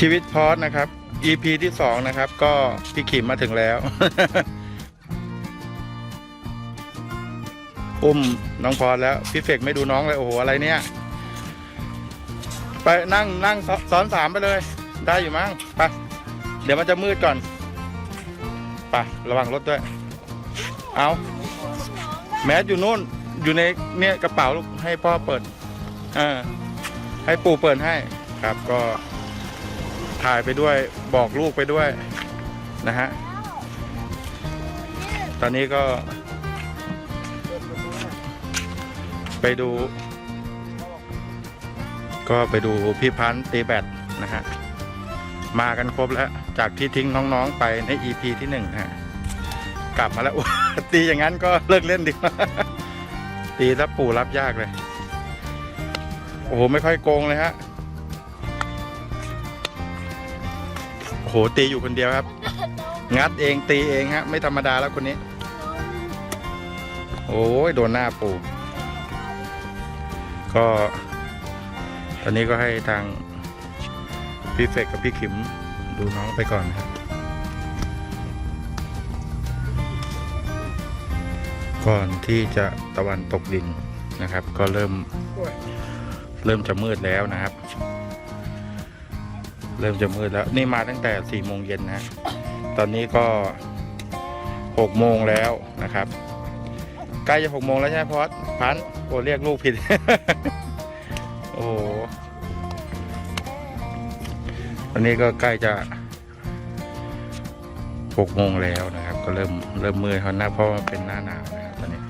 ชีวิตพอสนะครับ EP ที่สองนะครับ ก็พี่ขิมมาถึงแล้ว อุ้มน้องพอสแล้ว พี่เฟกไม่ดูน้องเลยโอ้โหอะไรเนี่ย ไปนั่งนั่งซ้อนสามไปเลย ได้อยู่มั้งไปเดี๋ยวมันจะมืดก่อนไประวังรถด้วย เอาแมสอยู่นู่นอยู่ในเนี่ยกระเป๋าลูกให้พ่อเปิดอ่าให้ปู่เปิดให้ครับก็ ถ่ายไปด้วยบอกลูกไปด้วยนะฮะ ตอนนี้ก็ ไปดู ก็ไปดูพี่พันธ์ตีแบตนะฮะ มากันครบแล้ว จากที่ทิ้งน้องๆไปใน EP ที่หนึ่งฮะ กลับมาแล้ว ตีอย่างนั้นก็เลิกเล่นดีกว่าตีถ้าปู่รับยากเลย โอ้โห ไม่ค่อยโกงเลยฮะ โหตีอยู่คนเดียวครับ งัดเองตีเองฮะ ไม่ธรรมดาแล้วคนนี้ โอ้ยโดนหน้าปูก็ ตอนนี้ก็ให้ทางพี่เฟกกับพี่ขิมดูน้องไปก่อนครับ ก่อนที่จะตะวันตกดินนะครับ ก็เริ่ม เริ่มจะมืดแล้วนะครับ เริ่มจะมืดแล้ว นี่มาตั้งแต่สี่โมงเย็นนะ ตอนนี้ก็หกโมงแล้วนะครับใกล้จะหกโมงแล้วใช่ไหมพอดพันโอเรียกลูกผิด โอ้โหตอนนี้ก็ใกล้จะหกโมงแล้วนะครับ ก็เริ่มเริ่มมืดเขาหน้าเพราะว่าเป็นหน้าหนาวนะครับตอนนี้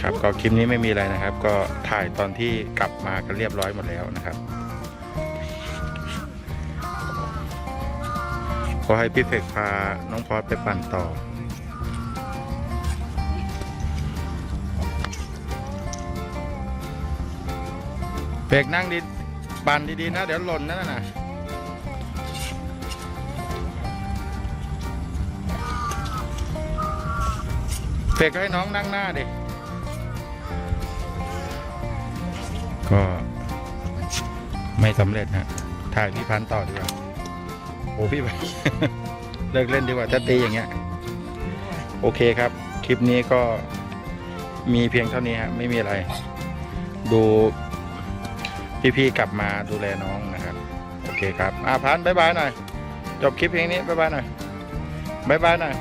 ครับก็คลิปนี้ไม่มีอะไรนะครับ ก็ถ่ายตอนที่กลับมากันเรียบร้อยหมดแล้วนะครับ ก็ให้พี่เฟกพาน้องพอดไปปั่นต่อเฟกนั่งดีปั่นดีๆนะ เดี๋ยวหล่นนั่นน่ะเฟกก็ให้น้องนั่งหน้าดิก็ไม่สำเร็จฮะถ่ายพี่พันต่อดีกว่า โอ้พี่พันธุ์เลิกเล่นดีกว่าถ้าตีอย่างเงี้ย โอเคครับ คลิปนี้ก็มีเพียงเท่านี้ฮะไม่มีอะไร ดูพี่ๆกลับมาดูแลน้องนะครับ โอเคครับอ่าพันบายบายหน่อย จบคลิปเพียงนี้บายบายหน่อยบายบายหน่อย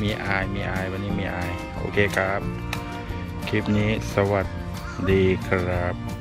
มีอายมีอายวันนี้มีอาย โอเคครับ คลิปนี้สวัสดีครับ